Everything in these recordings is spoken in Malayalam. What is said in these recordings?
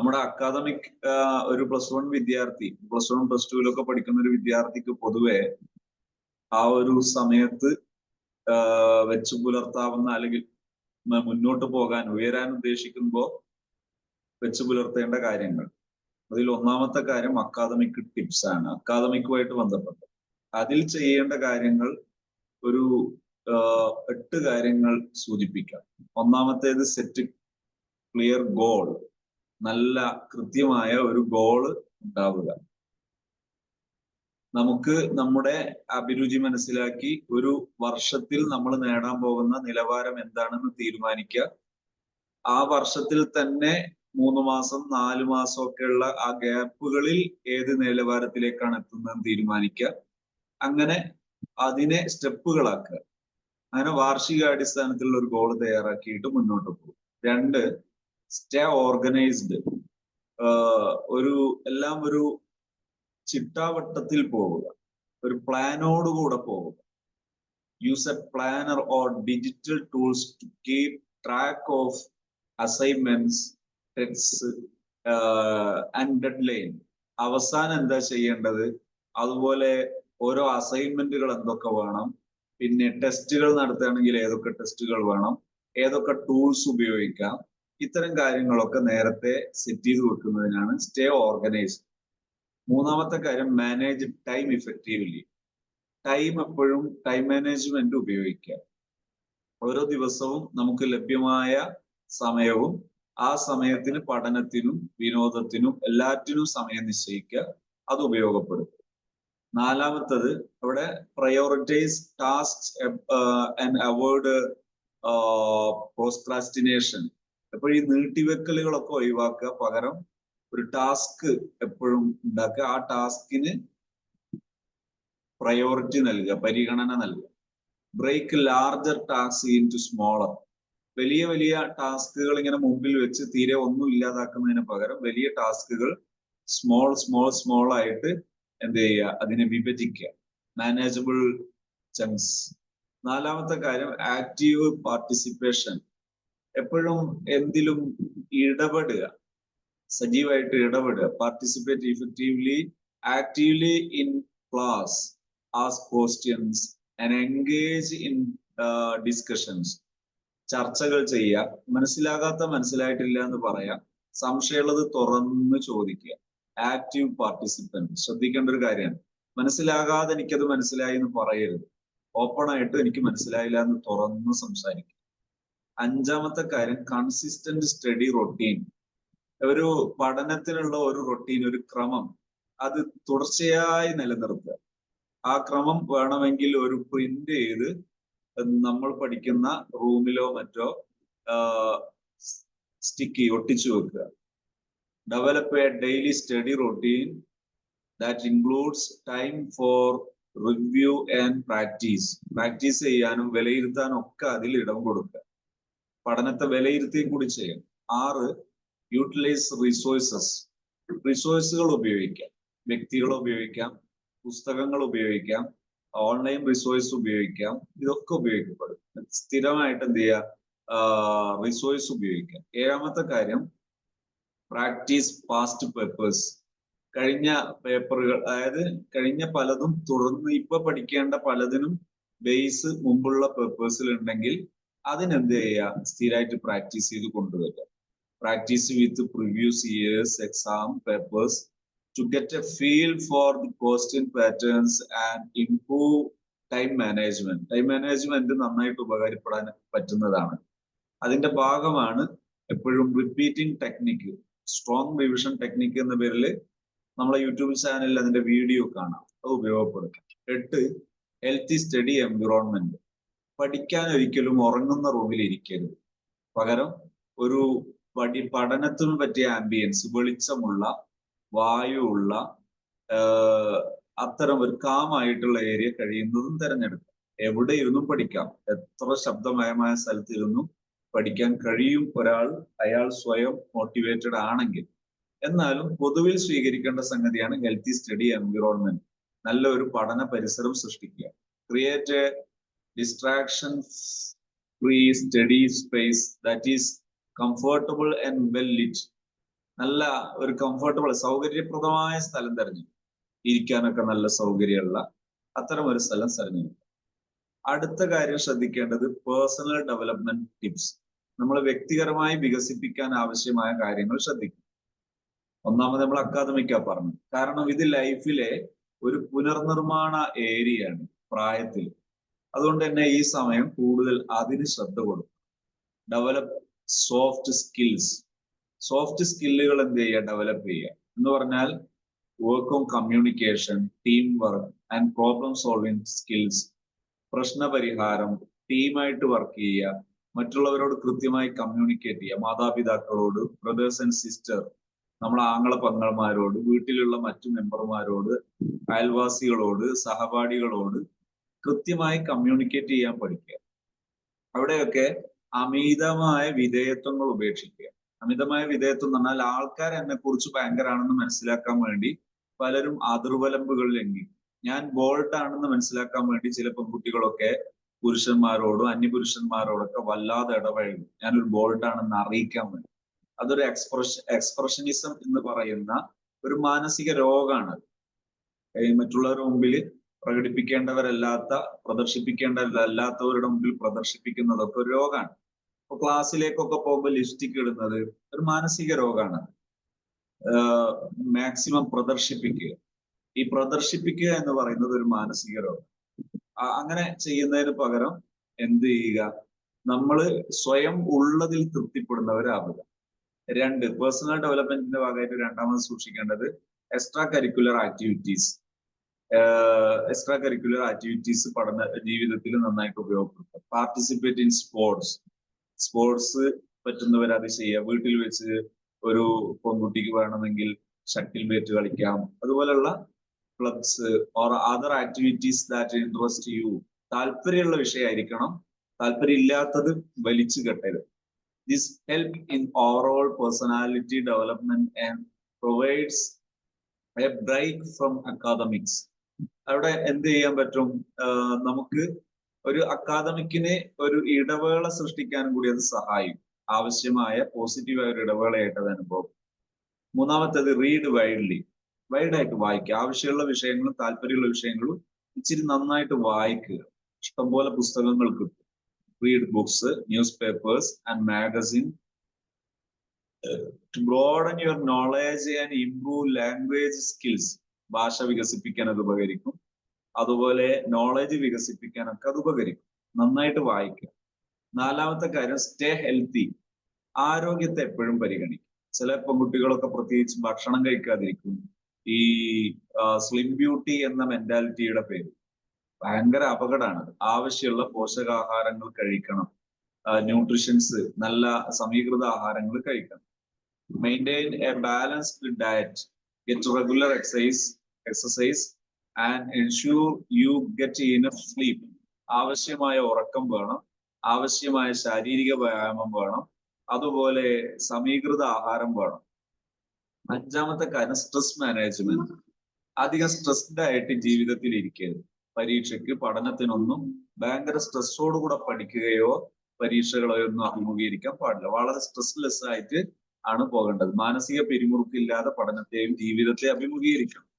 നമ്മുടെ അക്കാദമിക് ഒരു പ്ലസ് വൺ വിദ്യാർത്ഥി പ്ലസ് വൺ പ്ലസ് ടുവിലൊക്കെ പഠിക്കുന്ന ഒരു വിദ്യാർത്ഥിക്ക് പൊതുവെ ആ ഒരു സമയത്ത് വെച്ചു പുലർത്താവുന്ന അല്ലെങ്കിൽ മുന്നോട്ട് പോകാൻ ഉയരാൻ ഉദ്ദേശിക്കുമ്പോൾ വെച്ചു പുലർത്തേണ്ട കാര്യങ്ങൾ. അതിൽ ഒന്നാമത്തെ കാര്യം അക്കാദമിക് ടിപ്സ് ആണ്. അക്കാദമിക്കുമായിട്ട് ബന്ധപ്പെട്ട്. അതിൽ ചെയ്യേണ്ട കാര്യങ്ങൾ ഒരു എട്ട് കാര്യങ്ങൾ സൂചിപ്പിക്കാം. ഒന്നാമത്തേത് സെറ്റ് ക്ലിയർ ഗോൾ നല്ല കൃത്യമായ ഒരു ഗോൾ ഉണ്ടാവുക. നമുക്ക് നമ്മുടെ അഭിരുചി മനസ്സിലാക്കി ഒരു വർഷത്തിൽ നമ്മൾ നേടാൻ പോകുന്ന നിലവാരം എന്താണെന്ന് തീരുമാനിക്കുക. ആ വർഷത്തിൽ തന്നെ മൂന്ന് മാസം നാല് മാസം ഒക്കെയുള്ള ആ ഗ്യാപ്പുകളിൽ ഏത് നിലവാരത്തിലേക്കാണ് എത്തുന്നതെന്ന് തീരുമാനിക്കുക. അങ്ങനെ അതിനെ സ്റ്റെപ്പുകളാക്കുക. അങ്ങനെ വാർഷികാടിസ്ഥാനത്തിലുള്ള ഒരു ഗോൾ തയ്യാറാക്കിയിട്ട് മുന്നോട്ട് പോകും. രണ്ട് സ്റ്റേ ഓർഗനൈസ്ഡ് ഒരു എല്ലാം ഒരു ചിട്ടാവട്ടത്തിൽ പോവുക. ഒരു പ്ലാനോടുകൂടെ പോവുക. Use a planner or digital tools to keep track of assignments tasks and deadline അവസാനം എന്താ ചെയ്യേണ്ടത്? അതുപോലെ ഓരോ അസൈൻമെന്റുകൾ എന്തൊക്കെ വേണം? പിന്നെ ടെസ്റ്റുകൾ നടത്തുകയാണെങ്കിൽ ഏതൊക്കെ ടെസ്റ്റുകൾ വേണം? ഏതൊക്കെ ടൂൾസ് ഉപയോഗിക്കാം? ഇത്തരം കാര്യങ്ങളൊക്കെ നേരത്തെ സെറ്റ് ചെയ്ത് വെക്കുന്നതിനാണ് സ്റ്റേ ഓർഗനൈസ്ഡ് മൂന്നാമത്തെ കാര്യം മാനേജ് ടൈം ഇഫക്റ്റീവ്ലി ടൈം എപ്പോഴും ടൈം മാനേജ്മെന്റ് ഉപയോഗിക്കുക. ഓരോ ദിവസവും നമുക്ക് ലഭ്യമായ സമയവും ആ സമയത്തിന് പഠനത്തിനും വിനോദത്തിനും എല്ലാറ്റിനും സമയം നിശ്ചയിക്കുക. അത് ഉപയോഗപ്പെടുത്തുക. നാലാമത്തത് അവിടെ prioritise task and avoid procrastination എപ്പോഴും ഈ നീട്ടിവെക്കലുകളൊക്കെ ഒഴിവാക്കുക. പകരം ഒരു ടാസ്ക് എപ്പോഴും ഉണ്ടാക്കുക. ആ ടാസ്കിന് പ്രയോറിറ്റി നൽകുക പരിഗണന നൽകുക. Break larger task into smaller വലിയ വലിയ ടാസ്കുകൾ ഇങ്ങനെ മുമ്പിൽ വെച്ച് തീരെ ഒന്നും ഇല്ലാതാക്കുന്നതിന് പകരം വലിയ ടാസ്കുകൾ സ്മോൾ സ്മോൾ സ്മോൾ ആയിട്ട് എന്ത് ചെയ്യുക? അതിനെ വിഭജിക്കുക. മാനേജബിൾ ചങ്സ് നാലാമത്തെ കാര്യം ആക്റ്റീവ് പാർട്ടിസിപ്പേഷൻ എപ്പോഴും എന്തിലും ഇടപെടുക സജീവമായിട്ട് ഇടപെടുക participate effectively actively in class ask questions and engage in discussions ചർച്ചകൾ ചെയ്യുക മനസ്സിലാകാത്ത മനസ്സിലായിട്ടില്ല എന്ന് പറയാം സംശയമുള്ളത് തുറന്ന് ചോദിക്കുക. ആക്റ്റീവ് പാർട്ടിസിപ്പന്റ് ശ്രദ്ധിക്കേണ്ട ഒരു കാര്യമാണ്. മനസ്സിലാകാതെ എനിക്കത് മനസ്സിലായി എന്ന് പറയരുത്. ഓപ്പൺ ആയിട്ട് എനിക്ക് മനസ്സിലായില്ല എന്ന് തുറന്ന് സംസാരിക്കുക. അഞ്ചാമത്തെ കാര്യം കൺസിസ്റ്റന്റ് സ്റ്റഡി റൊട്ടീൻ ഒരു പഠനത്തിനുള്ള ഒരു റൊട്ടീൻ ഒരു ക്രമം അത് തുടർച്ചയായി നിലനിർത്തുക. ആ ക്രമം വേണമെങ്കിൽ ഒരു പ്രിന്റ് ചെയ്ത് നമ്മൾ പഠിക്കുന്ന റൂമിലോ മറ്റോ സ്റ്റിക്ക് ഒട്ടിച്ചു വെക്കുക. Develop a daily study routine that includes time for review and practice practice ചെയ്യാനും വിലയിരുത്താനും ഒക്കെ അതിൽ ഇടം കൊടുക്കുക. പഠനത്തെ വിലയിരുത്തുകയും കൂടി ചെയ്യണം ആറ് യൂട്ടിലൈസ് റിസോഴ്സസ് റിസോഴ്സുകൾ ഉപയോഗിക്കാം. വ്യക്തികളെ ഉപയോഗിക്കാം. പുസ്തകങ്ങൾ ഉപയോഗിക്കാം. ഓൺലൈൻ റിസോഴ്സ് ഉപയോഗിക്കാം. ഇതൊക്കെ ഉപയോഗിക്കപ്പെടും. സ്ഥിരമായിട്ട് എന്ത് ചെയ്യുക? റിസോഴ്സ് ഉപയോഗിക്കാം. ഏഴാമത്തെ കാര്യം പ്രാക്ടീസ് പാസ്റ്റ് പേപ്പേഴ്സ് കഴിഞ്ഞ പേപ്പറുകൾ അതായത് കഴിഞ്ഞ പലതും തുടർന്ന് ഇപ്പൊ പഠിക്കേണ്ട പലതിനും ബേസ് മുമ്പുള്ള പേപ്പേഴ്സിൽ ഉണ്ടെങ്കിൽ അതിനെന്ത് ചെയ്യുക സ്ഥിരമായിട്ട് പ്രാക്ടീസ് ചെയ്ത് കൊണ്ടുവരിക. Practice with previous years exam papers to get a feel for the question patterns and improve time management time management നന്നായിട്ട് ഉപകാരപ്പെടാൻ പറ്റുന്നതാണ്. അതിന്റെ ഭാഗമാണ് എപ്പോഴും repeating technique strong revision technique എന്ന പേരിൽ നമ്മളെ യൂട്യൂബ് ചാനലിൽ അതിന്റെ വീഡിയോ കാണാം. അത് ഉപയോഗപ്പെടുത്താം. എട്ട് ഹെൽത്തി സ്റ്റഡി എൻവിറോൺമെന്റ് പഠിക്കാൻ ഒരിക്കലും ഉറങ്ങുന്ന റൂമിൽ ഇരിക്കരുത്. പകരം ഒരു പഠി പഠനത്തിന് പറ്റിയ ആംബിയൻസ് വെളിച്ചമുള്ള വായുവുള്ള അത്തരം ഒരു കാമായിട്ടുള്ള ഏരിയ കഴിയുന്നതും തിരഞ്ഞെടുക്കാം എവിടെ ഇരുന്നും പഠിക്കാം. എത്ര ശബ്ദമയമായ സ്ഥലത്ത് ഇരുന്നും പഠിക്കാൻ കഴിയും ഒരാൾ അയാൾ സ്വയം മോട്ടിവേറ്റഡ് ആണെങ്കിൽ. എന്നാലും പൊതുവിൽ സ്വീകരിക്കേണ്ട സംഗതിയാണ് ഹെൽത്തി സ്റ്റഡി എൻവിറോൺമെന്റ് നല്ലൊരു പഠന പരിസരം സൃഷ്ടിക്കുക. Create a distraction free steady space that is comfortable and well lit. നല്ല ഒരു കംഫർട്ടബിൾ സൗകര്യപ്രദമായ സ്ഥലം തിരഞ്ഞു ഇരിക്കാനൊക്കെ നല്ല സൗകര്യമുള്ള അത്തരം ഒരു സ്ഥലം തെരഞ്ഞെടുക്കും. അടുത്ത കാര്യം ശ്രദ്ധിക്കേണ്ടത് പേഴ്സണൽ ഡെവലപ്മെന്റ് ടിപ്സ് നമ്മൾ വ്യക്തിപരമായി വികസിപ്പിക്കാൻ ആവശ്യമായ കാര്യങ്ങൾ ശ്രദ്ധിക്കും ഒന്നാമത് നമ്മൾ അക്കാദമിക്കാ പറഞ്ഞു കാരണം ഇത് ലൈഫിലെ ഒരു പുനർനിർമ്മാണ ഏരിയയാണ് പ്രായത്തിൽ അതുകൊണ്ട് തന്നെ ഈ സമയം കൂടുതൽ അതിന് ശ്രദ്ധ കൊടുക്കും ഡെവലപ്പ് സോഫ്റ്റ് സ്കിൽസ് സോഫ്റ്റ് സ്കില്ലുകൾ എന്ത് ചെയ്യുക? ഡെവലപ്പ് ചെയ്യുക. എന്ന് പറഞ്ഞാൽ work on communication team work and problem solving skills പ്രശ്നപരിഹാരം ടീമായിട്ട് വർക്ക് ചെയ്യുക മറ്റുള്ളവരോട് കൃത്യമായി കമ്മ്യൂണിക്കേറ്റ് ചെയ്യുക. മാതാപിതാക്കളോട് ബ്രദേഴ്സ് ആൻഡ് സിസ്റ്റർ നമ്മളെ ആങ്ങള പങ്ങളമാരോട് വീട്ടിലുള്ള മറ്റു മെമ്പർമാരോട് അയൽവാസികളോട് സഹപാഠികളോട് കൃത്യമായി കമ്മ്യൂണിക്കേറ്റ് ചെയ്യാൻ പഠിക്കുക. അവിടെയൊക്കെ അമിതമായ വിധേയത്വങ്ങൾ ഉപേക്ഷിക്കുക. അമിതമായ വിധേയത്വം എന്ന് പറഞ്ഞാൽ ആൾക്കാർ എന്നെ കുറിച്ച് ഭയങ്കരാണെന്ന് മനസ്സിലാക്കാൻ വേണ്ടി പലരും അതിർവലമ്പുകൾ ലംഘിക്കും. ഞാൻ ബോൾഡ് ആണെന്ന് മനസ്സിലാക്കാൻ വേണ്ടി ചില പെൺകുട്ടികളൊക്കെ പുരുഷന്മാരോടും അന്യപുരുഷന്മാരോടൊക്കെ വല്ലാതെ ഇടപഴകും. ഞാനൊരു ബോൾഡ് ആണെന്ന് അറിയിക്കാൻ വേണ്ടി. അതൊരു എക്സ്പ്രഷൻ എക്സ്പ്രഷനിസം എന്ന് പറയുന്ന ഒരു മാനസിക രോഗമാണ് മറ്റുള്ളവരുടെ മുമ്പിൽ പ്രകടിപ്പിക്കേണ്ടവരല്ലാത്ത പ്രദർശിപ്പിക്കേണ്ടവരല്ലാത്തവരുടെ മുമ്പിൽ പ്രദർശിപ്പിക്കുന്നതൊക്കെ ഒരു രോഗമാണ്. ഇപ്പൊ ക്ലാസ്സിലേക്കൊക്കെ പോകുമ്പോൾ ലിപ്സ്റ്റിക് ഇടുന്നത് ഒരു മാനസിക രോഗമാണ്. മാക്സിമം പ്രദർശിപ്പിക്കുക. ഈ പ്രദർശിപ്പിക്കുക എന്ന് പറയുന്നത് ഒരു മാനസിക രോഗം. അങ്ങനെ ചെയ്യുന്നതിന് പകരം എന്ത് ചെയ്യുക? നമ്മൾ സ്വയം ഉള്ളതിൽ തൃപ്തിപ്പെടുന്നവരാവുക. രണ്ട് പേഴ്സണൽ ഡെവലപ്മെന്റിന്റെ ഭാഗമായിട്ട് രണ്ടാമത് സൂക്ഷിക്കേണ്ടത് extra curricular activities extra curricular activities പഠന ജീവിതത്തിൽ നന്നായിട്ട് ഉപയോഗപ്പെടുത്തുക പാർട്ടിസിപ്പേറ്റ് ഇൻ സ്പോർട്സ് സ്പോർട്സ് പറ്റുന്നവർ അത് ചെയ്യുക. വീട്ടിൽ വെച്ച് ഒരു പെൺകുട്ടിക്ക് വേണമെങ്കിൽ ഷട്ടിൽ ബേറ്റ് കളിക്കാം. അതുപോലെയുള്ള clubs or other activities that interest you താല്പര്യമുള്ള വിഷയമായിരിക്കണം. താല്പര്യമില്ലാത്തത് വലിച്ചു കെട്ടരുത്. This help in overall personality development and provides a break from academics അവിടെ എന്ത് ചെയ്യാൻ പറ്റും? നമുക്ക് ഒരു അക്കാദമിക്കിന് ഒരു ഇടവേള സൃഷ്ടിക്കാനും കൂടി അത് സഹായിക്കും. ആവശ്യമായ പോസിറ്റീവായ ഒരു ഇടവേളയായിട്ട് അത് അനുഭവം. മൂന്നാമത്തേത് റീഡ് വൈഡ്ലി വൈഡായിട്ട് വായിക്കുക. ആവശ്യമുള്ള വിഷയങ്ങളും താല്പര്യമുള്ള വിഷയങ്ങളും ഇച്ചിരി നന്നായിട്ട് വായിക്കുക. ഇഷ്ടംപോലെ പുസ്തകങ്ങൾ കിട്ടും. Read books newspapers and magazine to broaden your knowledge and improve language skills ഭാഷ വികസിപ്പിക്കാൻ അത് ഉപകരിക്കും. അതുപോലെ നോളജ് വികസിപ്പിക്കാനൊക്കെ അത് ഉപകരിക്കും. നന്നായിട്ട് വായിക്കുക. നാലാമത്തെ കാര്യം സ്റ്റേ ഹെൽത്തി ആരോഗ്യത്തെ എപ്പോഴും പരിഗണിക്കും. ചില പെൺകുട്ടികളൊക്കെ പ്രത്യേകിച്ച് ഭക്ഷണം കഴിക്കാതിരിക്കും. ഈ സ്ലിം ബ്യൂട്ടി എന്ന മെന്റാലിറ്റിയുടെ പേര് ഭയങ്കര അപകടമാണ്. ആവശ്യമുള്ള പോഷകാഹാരങ്ങൾ കഴിക്കണം. ന്യൂട്രിഷൻസ് നല്ല സമീകൃത ആഹാരങ്ങൾ കഴിക്കണം. Maintain a balanced diet get regular exercise exercise and ensure you get enough sleep ആവശ്യമായ ഉറക്കം വേണം. ആവശ്യമായ ശാരീരിക വ്യായാമം വേണം. അതുപോലെ സമീകൃത ആഹാരം വേണം. അഞ്ചാമത്തെ കാര്യം സ്ട്രെസ് മാനേജ്മെന്റ് അധികം സ്ട്രെസ്ഡ് ആയിട്ട് ജീവിതത്തിൽ ഇരിക്കരുത്. പരീക്ഷയ്ക്ക് പഠനത്തിനൊന്നും ഭയങ്കര സ്ട്രെസ്സോടുകൂടെ പഠിക്കുകയോ പരീക്ഷകളോ ഒന്നും അഭിമുഖീകരിക്കാൻ പാടില്ല. വളരെ സ്ട്രെസ്ലെസ് ആയിട്ട് ആണ് പോകേണ്ടത്. മാനസിക പിരിമുറുക്കില്ലാതെ പഠനത്തെയും ജീവിതത്തെ അഭിമുഖീകരിക്കണം.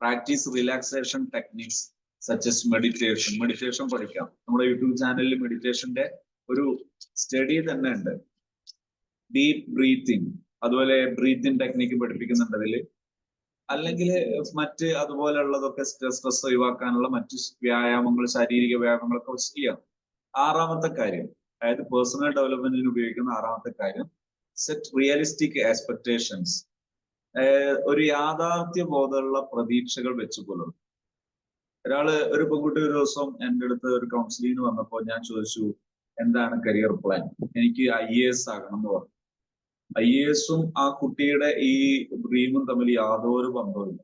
Practice relaxation techniques suggest meditation meditation പഠിക്കാം. നമ്മുടെ യൂട്യൂബ് ചാനലിൽ മെഡിറ്റേഷന്റെ ഒരു സ്റ്റഡി തന്നെ ഉണ്ട്. ഡീപ് ബ്രീത്തിങ് അതുപോലെ ബ്രീത്തിങ് ടെക്നിക്ക് പഠിപ്പിക്കുന്നുണ്ട് അതിൽ അല്ലെങ്കിൽ മറ്റ് അതുപോലെയുള്ളതൊക്കെ സ്ട്രെസ് ഒഴിവാക്കാനുള്ള മറ്റ് വ്യായാമങ്ങൾ ശാരീരിക വ്യായാമങ്ങളൊക്കെ ചെയ്യാം. ആറാമത്തെ കാര്യം അതായത് പേഴ്സണൽ ഡെവലപ്മെന്റിന് ഉപയോഗിക്കുന്ന ആറാമത്തെ കാര്യം സെറ്റ് റിയലിസ്റ്റിക് എക്സ്പെക്ടേഷൻസ് ഒരു യാഥാർത്ഥ്യ ബോധമുള്ള പ്രതീക്ഷകൾ വെച്ചു പുലർത്തും ഒരാൾ ഒരു പെൺകുട്ടി ഒരു ദിവസം എന്റെ അടുത്ത് ഒരു കൗൺസിലിങ്ങിന് വന്നപ്പോൾ ഞാൻ ചോദിച്ചു എന്താണ് കരിയർ പ്ലാൻ എനിക്ക് ഐ എ എസ് ആകണം എന്ന് പറഞ്ഞു ഐ എ എസും ആ കുട്ടിയുടെ ഈ ഡ്രീമും തമ്മിൽ യാതൊരു ബന്ധവുമില്ല.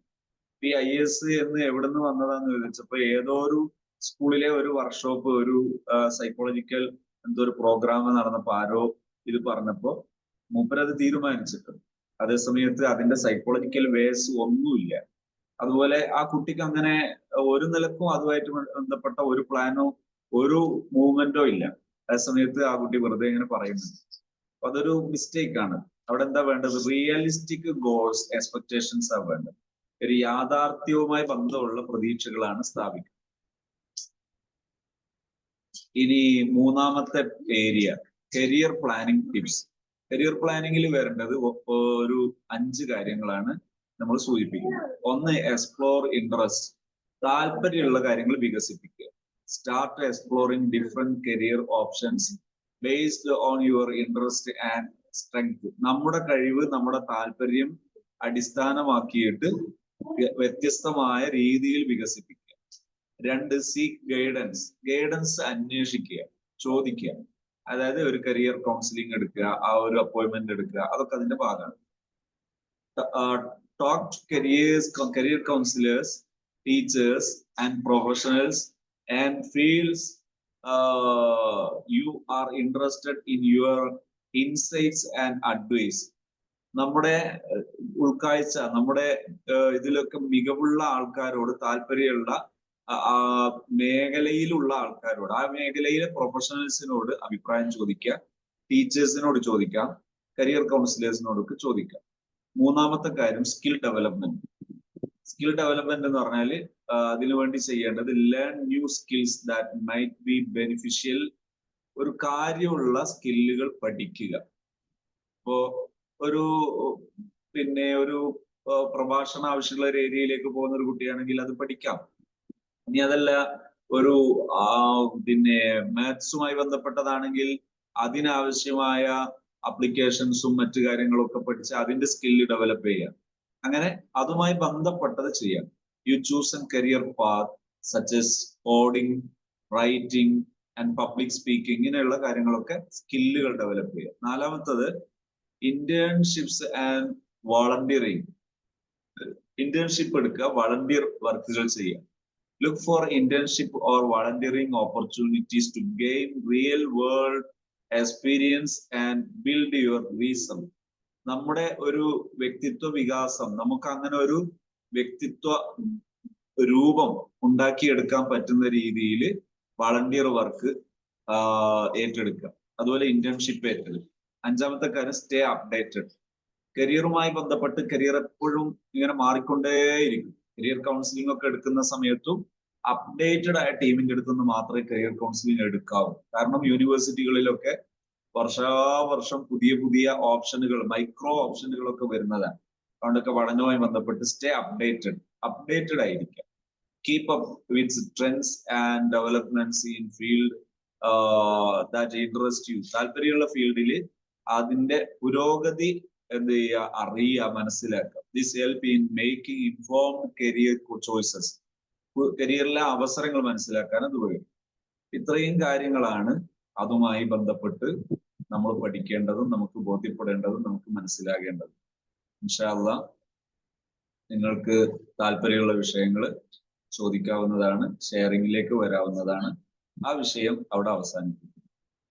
ഈ ഐ എ എസ് എന്ന് എവിടെ നിന്ന് വന്നതാന്ന് ചോദിച്ചപ്പോ ഏതോ ഒരു സ്കൂളിലെ ഒരു വർക്ക്ഷോപ്പ് ഒരു സൈക്കോളജിക്കൽ എന്തോ ഒരു പ്രോഗ്രാം നടന്നപ്പോ ആരോ ഇത് പറഞ്ഞപ്പോ മൂപ്പരത് തീരുമാനിച്ചിട്ട് അതേ സമയത്ത് അതിന്റെ സൈക്കോളജിക്കൽ വേസ് ഒന്നുമില്ല. അതുപോലെ ആ കുട്ടിക്ക് അങ്ങനെ ഒരു നിലക്കും അതുമായിട്ട് ബന്ധപ്പെട്ട ഒരു പ്ലാനോ ഒരു മൂവ്മെന്റോ ഇല്ല. അതേ സമയത്ത് ആ കുട്ടി വെറുതെ ഇങ്ങനെ പറയുന്നു. അപ്പൊ അതൊരു മിസ്റ്റേക്ക് ആണ്. അവിടെ എന്താ വേണ്ടത്? റിയലിസ്റ്റിക് ഗോൾസ് എക്സ്പെക്ടേഷൻസ് ആ വേണ്ടത്. ഒരു യാഥാർത്ഥ്യവുമായി ബന്ധമുള്ള പ്രതീക്ഷകളാണ് സ്ഥാപിക്കുന്നത്. ഇനി മൂന്നാമത്തെ area career planning tips career പ്ലാനിങ്ങിൽ വരേണ്ടത് ഒരു അഞ്ച് കാര്യങ്ങളാണ് നമ്മൾ സൂചിപ്പിക്കുന്നത്. ഒന്ന് എക്സ്പ്ലോർ ഇൻട്രസ്റ്റ് താല്പര്യമുള്ള കാര്യങ്ങൾ വികസിപ്പിക്കുക. Start exploring different career options based on your interest and strength നമ്മുടെ കഴിവ് നമ്മുടെ താല്പര്യം അടിസ്ഥാനമാക്കിയിട്ട് വ്യ- വ്യത്യസ്തമായ രീതിയിൽ വികസിപ്പിക്കുക. രണ്ട് സീക്ക് ഗൈഡൻസ് ഗൈഡൻസ് അന്വേഷിക്കുക ചോദിക്കുക. അതായത് ഒരു കരിയർ കൗൺസിലിംഗ് എടുക്കുക ആ ഒരു അപ്പോയിന്റ്മെന്റ് എടുക്കുക അതൊക്കെ അതിന്റെ ഭാഗമാണ്. Talk careers career counsellors teachers and professionals and fields you are interested in your insights and advice നമ്മുടെ ഉൾക്കാഴ്ച നമ്മുടെ ഇതിലൊക്കെ മികവുള്ള ആൾക്കാരോട് താല്പര്യമുള്ള ആ- മേഖലയിലുള്ള ആൾക്കാരോട് ആ മേഖലയിലെ പ്രൊഫഷണൽസിനോട് അഭിപ്രായം ചോദിക്കുക ടീച്ചേഴ്സിനോട് ചോദിക്കാം കരിയർ കൗൺസിലേഴ്സിനോടൊക്കെ ചോദിക്കാം മൂന്നാമത്തെ കാര്യം സ്കിൽ ഡെവലപ്മെന്റ് സ്കിൽ ഡെവലപ്മെന്റ് എന്ന് പറഞ്ഞാൽ അതിനുവേണ്ടി ചെയ്യേണ്ടത് learn new skills that might be beneficial ഒരു കാര്യമുള്ള സ്കില്ലുകൾ പഠിക്കുക. ഇപ്പോ ഒരു പിന്നെ ഒരു പ്രഭാഷണ ആവശ്യമുള്ള ഒരു ഏരിയയിലേക്ക് പോകുന്ന ഒരു കുട്ടിയാണെങ്കിൽ അത് പഠിക്കാം. ഇനി അതല്ല ഒരു പിന്നെ മാത്സുമായി ബന്ധപ്പെട്ടതാണെങ്കിൽ അതിനാവശ്യമായ അപ്ലിക്കേഷൻസും മറ്റു കാര്യങ്ങളൊക്കെ പഠിച്ച് അതിന്റെ സ്കില്ല് ഡെവലപ്പ് ചെയ്യാം. അങ്ങനെ അതുമായി ബന്ധപ്പെട്ടത് ചെയ്യാം. You choose a career path such as coding writing and public speaking ഇങ്ങനെയുള്ള കാര്യങ്ങളൊക്കെ സ്കില്ലുകൾ ഡെവലപ്പ് ചെയ്യുക നാലാമത്തത് ഇന്റേൺഷിപ്സ് ആൻഡ് വോളണ്ടിയറിങ് ഇന്റേൺഷിപ്പ് എടുക്കുക വളണ്ടിയർ വർക്കുകൾ ചെയ്യുക. Look for internship or volunteering opportunities to gain real world experience and build your reason. നമ്മുടെ ഒരു വ്യക്തിത്വ വികാസം നമുക്ക് അങ്ങനെ ഒരു വ്യക്തിത്വ രൂപം ഉണ്ടാക്കിയെടുക്കാൻ പറ്റുന്ന രീതിയിൽ വളണ്ടിയർ വർക്ക് ഏറ്റെടുക്കുക. അതുപോലെ ഇന്റേൺഷിപ്പ് ഏറ്റെടുക്കുക. അഞ്ചാമത്തെ കാര്യം സ്റ്റേ അപ്ഡേറ്റഡ് കരിയറുമായി ബന്ധപ്പെട്ട് കരിയർ എപ്പോഴും ഇങ്ങനെ മാറിക്കൊണ്ടേയിരിക്കും. കരിയർ കൗൺസിലിംഗ് ഒക്കെ എടുക്കുന്ന സമയത്തും അപ്ഡേറ്റഡ് ആയ ടീമിന്റെ അടുത്ത് നിന്ന് മാത്രമേ കരിയർ കൗൺസിലിംഗ് എടുക്കാവൂ. കാരണം യൂണിവേഴ്സിറ്റികളിലൊക്കെ വർഷാവർഷം പുതിയ പുതിയ ഓപ്ഷനുകൾ മൈക്രോ ഓപ്ഷനുകളൊക്കെ വരുന്നതാണ്. അതുകൊണ്ടൊക്കെ പഠനവുമായി ബന്ധപ്പെട്ട് സ്റ്റേ അപ്ഡേറ്റഡ് അപ്ഡേറ്റഡ് ആയിരിക്കുക keep up with trends and developments in field that interest you താല്പര്യമുള്ള ഫീൽഡിൽ അതിന്റെ പുരോഗതി എന്ത് ചെയ്യുക? അറിയുക മനസ്സിലാക്കുക. This help in making informed career choices കരിയറിലെ അവസരങ്ങൾ മനസ്സിലാക്കാൻ അത് ഉപയോഗിക്കും ഇത്രയും കാര്യങ്ങളാണ് അതുമായി ബന്ധപ്പെട്ട് നമ്മൾ പഠിക്കേണ്ടതും നമുക്ക് ബോധ്യപ്പെടേണ്ടതും നമുക്ക് മനസ്സിലാകേണ്ടതും. ഇൻഷാല്ല നിങ്ങൾക്ക് താല്പര്യമുള്ള വിഷയങ്ങൾ ചോദിക്കാവുന്നതാണ് ഷെയറിംഗിലേക്ക് വരാവുന്നതാണ്. ആ വിഷയം അവിടെ അവസാനിക്കും